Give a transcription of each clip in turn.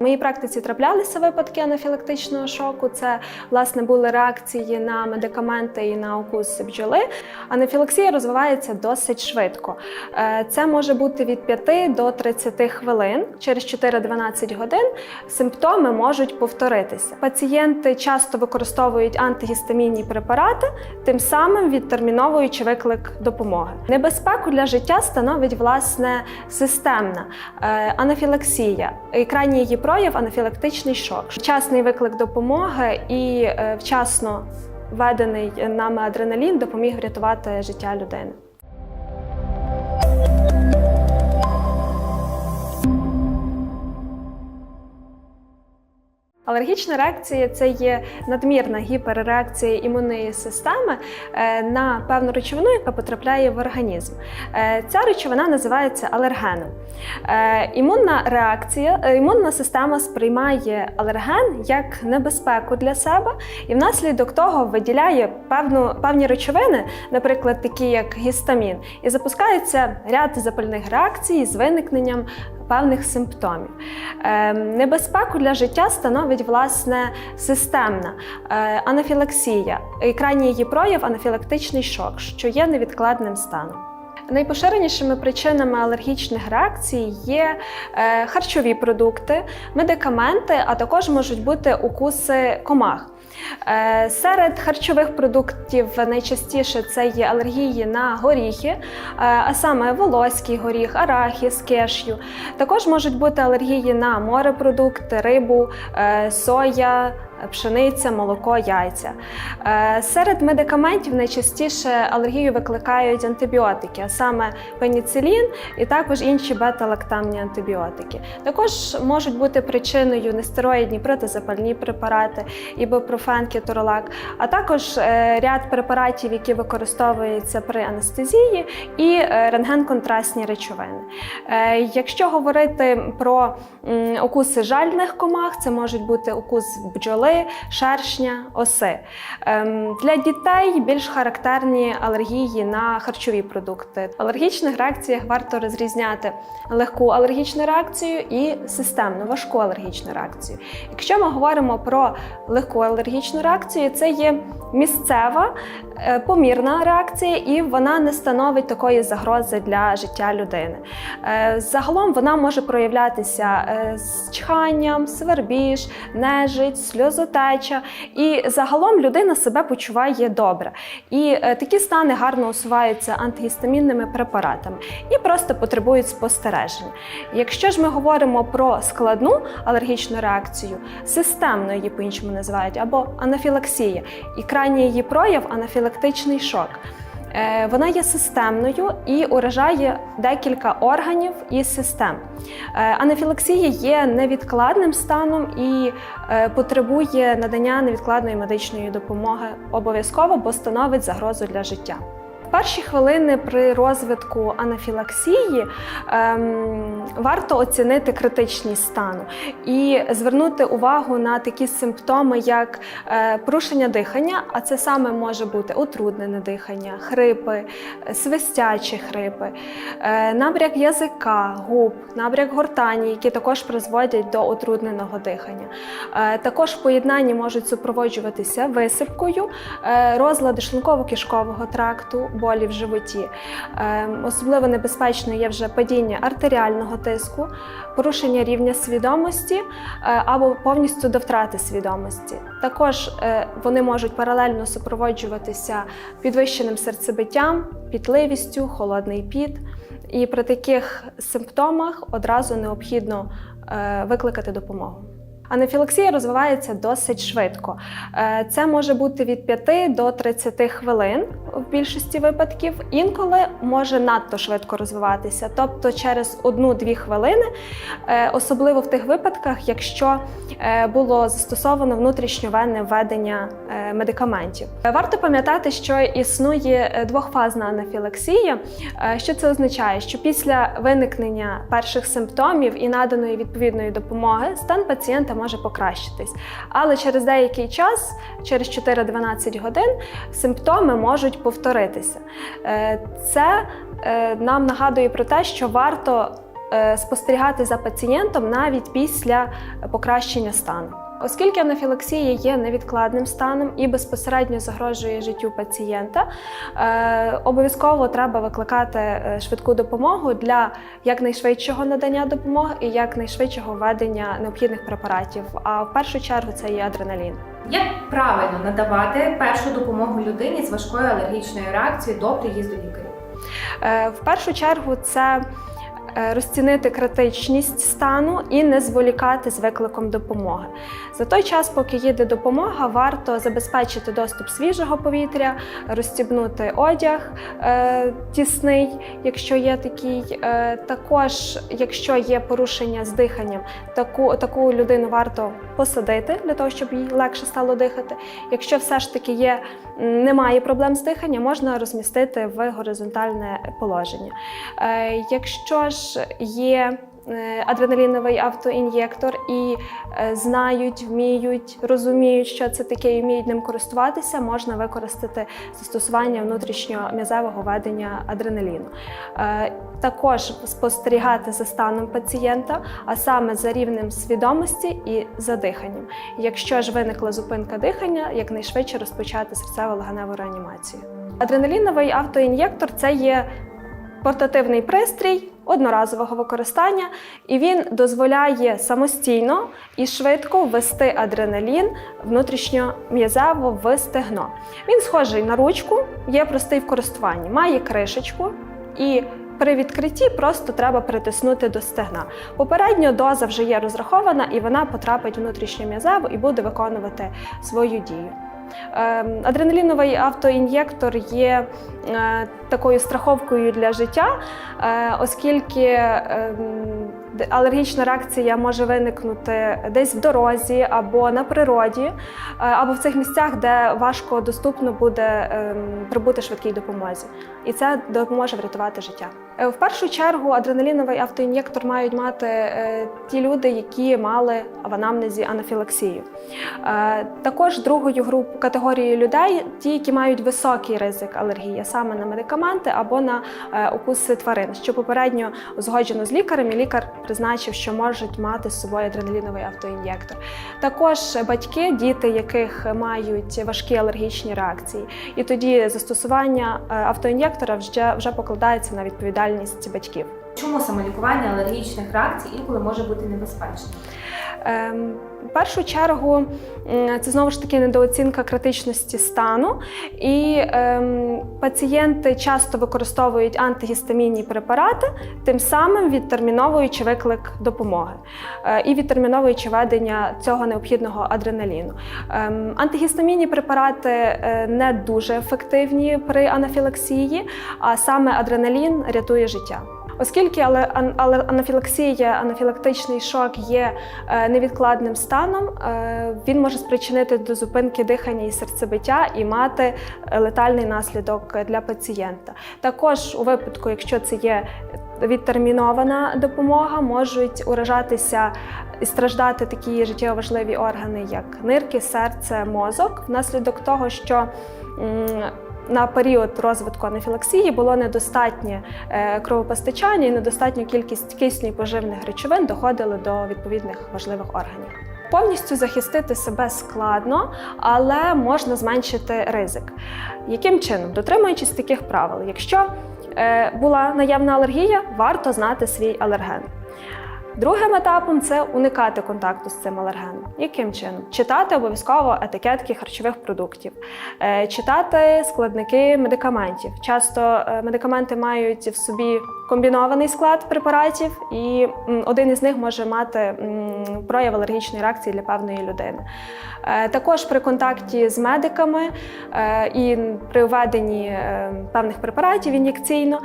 В моїй практиці траплялися випадки анафілактичного шоку. Це власне були реакції на медикаменти і на укус бджоли. Анафілаксія розвивається досить швидко. Е, Це може бути від 5 до 30 хвилин. Через 4-12 годин симптоми можуть повторитися. Пацієнти часто використовують антигістамінні препарати, тим самим відтерміновуючи виклик допомоги. Небезпеку для життя становить власне системна е, анафілаксія. І крайній її прояв анафілактичний шок. Вчасний виклик допомоги і е, вчасно введений нами адреналін допоміг врятувати життя людини. Алергічна реакція це є надмірна гіперреакція імунної системи е, на певну речовину, яка потрапляє в організм. Е, Ця речовина називається алергеном. Е, Імунна реакція, імунна система сприймає алерген як небезпеку для себе і внаслідок того виділяє певну, певні речовини, наприклад, такі як гістамін, і запускається ряд запальних реакцій з виникненням певних симптомів. Е, Небезпеку для життя становить власне системна е, анафілаксія. І крайній її прояв анафілактичний шок, що є невідкладним станом. Найпоширенішими причинами алергічних реакцій є е, харчові продукти, медикаменти, а також можуть бути укуси комах. Е, Серед харчових продуктів найчастіше це є алергії на горіхи, е, а саме волоський горіх, арахіс, кешю. Також можуть бути алергії на морепродукти, рибу, е, соя. Пшениця, молоко, яйця. Е, Серед медикаментів найчастіше алергію викликають антибіотики, а саме пеніцилін і також інші бета-лактамні антибіотики. Також можуть бути причиною нестероїдні протизапальні препарати, ібупрофен, кеторолак, а також е, ряд препаратів, які використовуються при анестезії, і е, рентген-контрастні речовини. Якщо говорити про укуси жальних комах, це можуть бути укус бджоли, шершня, оси. Ем, Для дітей більш характерні алергії на харчові продукти. В алергічних реакціях варто розрізняти легку алергічну реакцію і системну важку алергічну реакцію. Якщо ми говоримо про легку алергічну реакцію, це є місцева помірна реакція, і вона не становить такої загрози для життя людини. Е, Загалом вона може проявлятися е, з чханням, свербіж, нежить, сльозотеча. І загалом людина себе почуває добре. І е, такі стани гарно усуваються антигістамінними препаратами і просто потребують спостереження. Якщо ж ми говоримо про складну алергічну реакцію, системно її по-іншому називають, або анафілаксія, і крайній її прояв анафілактичний шок. Е, Вона є системною і уражає декілька органів і систем. Е, Анафілаксія є невідкладним станом і е, потребує надання невідкладної медичної допомоги обов'язково, бо становить загрозу для життя. Перші хвилини при розвитку анафілаксії ем, варто оцінити критичність стану і звернути увагу на такі симптоми, як е, порушення дихання, а це саме може бути утруднене дихання, хрипи, е, свистячі хрипи, е, набряк язика, губ, набряк гортані, які також призводять до утрудненого дихання. Е, також в поєднанні можуть супроводжуватися висипкою, е, розлади шлунково-кишкового тракту, болі в животі. Е, Особливо небезпечно є вже падіння артеріального тиску, порушення рівня свідомості е, або повністю до втрати свідомості. Також е, вони можуть паралельно супроводжуватися підвищеним серцебиттям, пітливістю, холодний піт. І при таких симптомах одразу необхідно е, викликати допомогу. Анафілаксія розвивається досить швидко. Е, Це може бути від 5 до 30 хвилин в більшості випадків. Інколи може надто швидко розвиватися, тобто через 1-2 хвилини, е, особливо в тих випадках, якщо е, було застосовано внутрішньовенне введення медикаментів. Варто пам'ятати, що існує двохфазна анафілаксія. Що це означає? Що після виникнення перших симптомів і наданої відповідної допомоги стан пацієнта може покращитись. Але через деякий час, через 4-12 годин, симптоми можуть повторитися. Е, Це е, нам нагадує про те, що варто е, спостерігати за пацієнтом навіть після покращення стану. Оскільки анафілаксія є невідкладним станом і безпосередньо загрожує життю пацієнта, е, обов'язково треба викликати е, швидку допомогу для якнайшвидшого надання допомоги і якнайшвидшого введення необхідних препаратів. А в першу чергу це є адреналін. Як правильно надавати першу допомогу людині з важкою алергічною реакцією до приїзду лікаря? Е, В першу чергу це розцінити критичність стану і не зволікати з викликом допомоги. За той час, поки їде допомога, варто забезпечити доступ свіжого повітря, розстібнути одяг е, тісний, якщо є такий. Е, також, якщо є порушення з диханням, таку, таку людину варто посадити для того, щоб їй легше стало дихати. Якщо все ж таки є, немає проблем з диханням, можна розмістити в горизонтальне положення. Е, Якщо ж є е, адреналіновий автоін'єктор і е, знають, вміють, розуміють, що це таке, і вміють ним користуватися, можна використати застосування внутрішньом'язевого ведення адреналіну. Е, Також спостерігати за станом пацієнта, а саме за рівнем свідомості і за диханням. Якщо ж виникла зупинка дихання, якнайшвидше розпочати серцево-легеневу реанімацію. Адреналіновий автоін'єктор це є портативний пристрій одноразового використання, і він дозволяє самостійно і швидко ввести адреналін внутрішньом'язево в стегно. Він схожий на ручку, є простий в користуванні, має кришечку і. При відкритті просто треба притиснути до стегна. Попередньо доза вже є розрахована, і вона потрапить внутрішньом'язево і буде виконувати свою дію. Ем, Адреналіновий автоін'єктор є е, такою страховкою для життя, е, оскільки ем, алергічна реакція може виникнути десь в дорозі або на природі, е, або в цих місцях, де важко доступно буде ем, прибути швидкій допомозі. І це допоможе врятувати життя. Е, В першу чергу адреналіновий автоін'єктор мають мати е, ті люди, які мали в анамнезі анафілаксію. Також другою групою категорією людей ті, які мають високий ризик алергії, саме на медикаменти або на укуси тварин, що попередньо узгоджено з лікарем, і лікар призначив, що можуть мати з собою адреналіновий автоін'єктор. Також батьки, діти, яких мають важкі алергічні реакції, і тоді застосування е, автоін'єктора вже, вже покладається на відповідальність батьків. Чому самолікування алергічних реакцій інколи може бути небезпечним? Ем, В першу чергу це знову ж таки недооцінка критичності стану, і ем, пацієнти часто використовують антигістамінні препарати, тим самим відтерміновуючи виклик допомоги е, і відтерміновуючи ведення цього необхідного адреналіну. Ем, антигістамінні препарати е, не дуже ефективні при анафілаксії, а саме адреналін рятує життя. Оскільки але, але анафілаксія, анафілактичний шок є е, невідкладним станом, е, він може спричинити до зупинки дихання і серцебиття і мати е, летальний наслідок для пацієнта. Також у випадку, якщо це є відтермінована допомога, можуть уражатися і страждати такі життєво важливі органи, як нирки, серце, мозок, внаслідок того, що на період розвитку анафілаксії було недостатнє е, кровопостачання і недостатню кількість кисню і поживних речовин доходили до відповідних важливих органів. Повністю захистити себе складно, але можна зменшити ризик. Яким чином? Дотримуючись таких правил, якщо е, була наявна алергія, варто знати свій алерген. Другим етапом це уникати контакту з цим алергеном. Яким чином? Читати обов'язково етикетки харчових продуктів, е, читати складники медикаментів. Часто е, медикаменти мають в собі комбінований склад препаратів, і один із них може мати прояв алергічної реакції для певної людини. Е, Також при контакті з медиками і при введенні певних препаратів ін'єкційно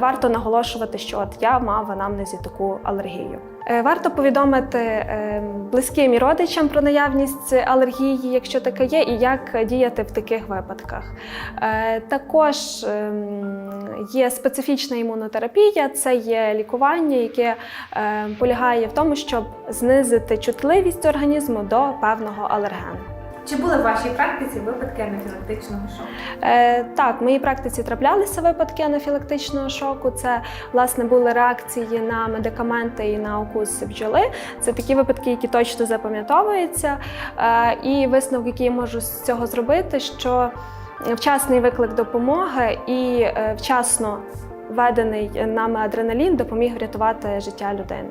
варто наголошувати, що от я мав в анамнезі таку алергію. Е, Варто повідомити е, близьким і родичам про наявність алергії, якщо таке є, і як діяти в таких випадках. Е, Також ем, є специфічна імунотерапія, це є лікування, яке полягає в тому, щоб знизити чутливість організму до певного алергену. Чи були в вашій практиці випадки анафілактичного шоку? Е, так, в моїй практиці траплялися випадки анафілактичного шоку. Це власне були реакції на медикаменти і на укус бджоли. Це такі випадки, які точно запам'ятовуються. Е, і висновок, який я можу з цього зробити, що вчасний виклик допомоги і е, вчасно введений нами адреналін допоміг врятувати життя людини.